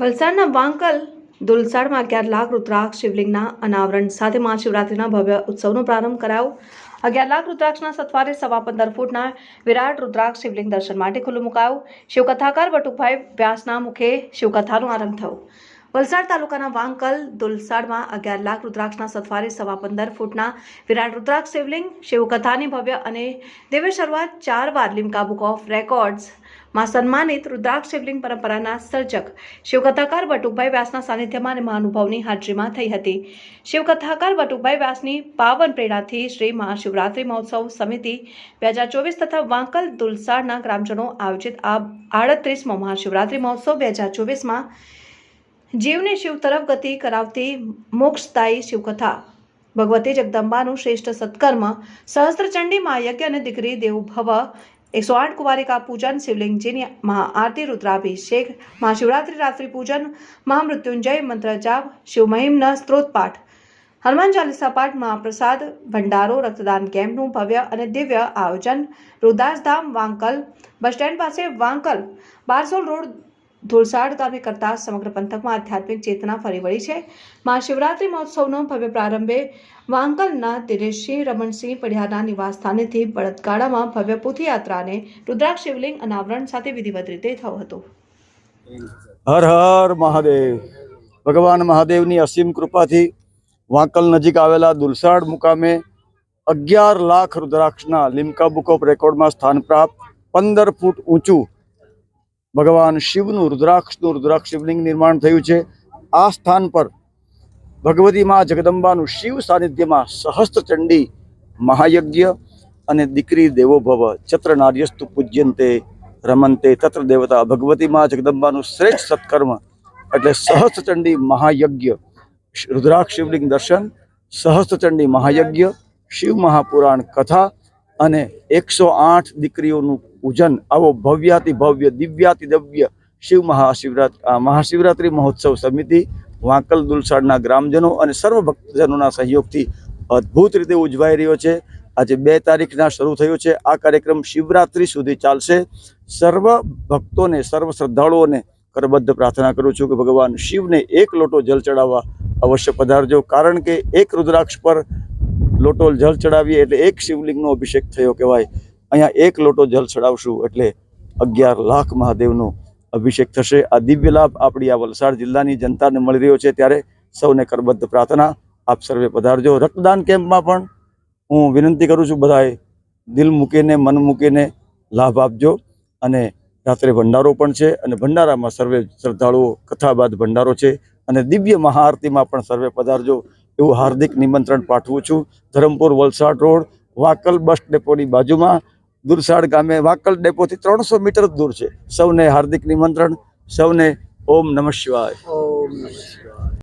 વલસાડના વાંકલ દુલસાડમાં અગિયાર લાખ રુદ્રાક્ષ શિવલિંગના અનાવરણ સાથે મહાશિવરાત્રિના ભવ્ય ઉત્સવનો પ્રારંભ કરાયો. અગિયાર લાખ રુદ્રાક્ષના સથવારે સવા પંદર ફૂટના વિરાટ રુદ્રાક્ષ શિવલિંગ દર્શન માટે ખુલ્લું મુકાયું. શિવકથાકાર બટુકભાઈ વ્યાસના મુખે શિવકથાનો આરંભ થયો. વલસાડ તાલુકાના વાંકલ દુલસાડમાં અગિયાર લાખ રુદ્રાક્ષના સથવારે સવા પંદર ફૂટના વિરાટ રુદ્રાક્ષ શિવલિંગ, શિવકથાની ભવ્ય અને દિવ્ય શરૂઆત, ચાર વાર લિમ્કા બુક ઓફ રેકોર્ડ્સ માં સન્માનિત રુદ્રાક્ષ શિવલિંગ પરંપરાના સર્જક. શિવકથાકાર બટુકભાઈ વ્યાસના સાનિધ્યમાં અને મહાનુભાવની હાજરીમાં થઈ હતી. શિવકથાકાર બટુકભાઈ વ્યાસની પાવન પ્રેરણાથી શ્રી મહાશિવરાત્રિ મહોત્સવ સમિતિ બે હજાર ચોવીસ તથા વાંકલ દુલસાડના ગ્રામજનો આયોજિત આ આડત્રીસમો મહાશિવરાત્રિ મહોત્સવ બે હજાર ચોવીસમાં જીવને શિવ તરફ ગતિ કરાવતી મોક્ષદાયી શિવકથા. ભગવતી જગદંબાનું શ્રેષ્ઠ સત્કર્મ સહસ્ત્રચંડી મહાયજ્ઞ અને દીકરી દેવભવ એકસો આઠ કુવારિકા પૂજન, શિવલિંગજીની મહાઆરતી રુદ્રાભિષેક મહાશિવરાત્રી રાત્રિ પૂજન મહામૃત્યુંજય મંત્ર જાપ શિવમહિમના સ્ત્રોતપાઠ હનુમાન ચાલીસા પાઠ, મહાપ્રસાદ, ભંડારો, રક્તદાન કેમ્પનું ભવ્ય અને દિવ્ય આયોજન રુદાસધામ વાંકલ, બસ સ્ટેન્ડ પાસે વાંકલ, બારસોલ રોડ ધુલસાડ ગામે કરતા સમગ્ર પંથકમાં આધ્યાત્મિક ચેતના ફરી વળી છે. મહાશિવરાત્રિ મહોત્સવનો ભવ્ય પ્રારંભે વાંકલના દિનેશસિંહ રમણસિંહ પડિયારના નિવાસ સ્થાનેથી બળદગાડામાં ભવ્ય પુથયાત્રાને રુદ્રાક્ષ શિવલિંગ અનાવરણ સાથે વિધિવત રીતે થયો હતો. હર હર મહાદેવ. ભગવાન મહાદેવની અસીમ કૃપાથી વાંકલ નજીક આવેલા દુલસાડ મુકામે અગિયાર લાખ રુદ્રાક્ષના લિમ્કા બુક ઓફ રેકોર્ડમાં સ્થાન પ્રાપ્ત. પંદર ફૂટ ઊંચું ભગવાન શિવનું રુદ્રાક્ષનું રુદ્રાક્ષ શિવલિંગ નિર્માણ થયું છે. આ સ્થાન પર ભગવતી માં જગદંબાનું શિવ સાનિધ્યમાં સહસ્ત્રચંડી મહાયજ્ઞ અને દીકરી દેવો ભવ ચત્ર નાર્યસ્તુ પૂજ્યંતે રમંતે તત્ર દેવતા ભગવતી માં જગદંબાનું શ્રેષ્ઠ સત્કર્મ એટલે સહસ્ત્રચંડી મહાયજ્ઞ, રુદ્રાક્ષ શિવલિંગ દર્શન, સહસ્ત્રચંડી મહાયજ્ઞ, શિવ મહાપુરાણ કથા અને એકસો આઠ દીકરીઓનું પૂજન, આવો ભવ્યાતિ ભવ્ય, દિવ્યાતિ દિવ્ય શિવ મહાશિવરાત મહાશિવરાત્રિ મહોત્સવ સમિતિ, વાંકલ દુલસાડના ગ્રામજનો અને સર્વ ભક્તજનોના સહયોગથી અદ્ભુત રીતે ઉજવાઈ રહ્યો છે. આજે બે તારીખના શરૂ થયો છે. આ કાર્યક્રમ શિવરાત્રિ સુધી ચાલશે. સર્વ ભક્તોને, સર્વ શ્રદ્ધાળુઓને કરબદ્ધ પ્રાર્થના કરું છું કે ભગવાન શિવને એક લોટો જલ ચડાવવા અવશ્ય પધારજો. કારણ કે એક રુદ્રાક્ષ પર લોટો જળ ચડાવીએ એટલે એક શિવલિંગનો અભિષેક થયો કહેવાય. અહીંયા એક લોટો જળ ચડાવશું એટલે અગિયાર લાખ મહાદેવનો અભિષેક થશે. આ દિવ્ય લાભ આપણી આ વલસાડ જિલ્લાની જનતાને મળી રહ્યો છે. ત્યારે સૌને કરબદ્ધ પ્રાર્થના આપ સર્વે પધારજો. રક્તદાન કેમ્પમાં પણ હું વિનંતી કરું છું બધાએ દિલ મૂકીને, મન મૂકીને લાભ આપજો. અને રાત્રે ભંડારો પણ છે અને ભંડારામાં સર્વે શ્રદ્ધાળુઓ કથા બાદ ભંડારો છે. અને દિવ્ય મહાઆરતીમાં પણ સર્વે પધારજો. એવું હાર્દિક નિમંત્રણ પાઠવું છું. ધરમપુર વલસાડ રોડ, વાકલ બસ ડેપોની બાજુમાં. દુરસાડ ગામે વાકલ ડેપોથી ત્રણસો મીટર દૂર છે. સૌને હાર્દિક નિમંત્રણ, સૌને ઓમ નમઃ શિવાય. ઓમ.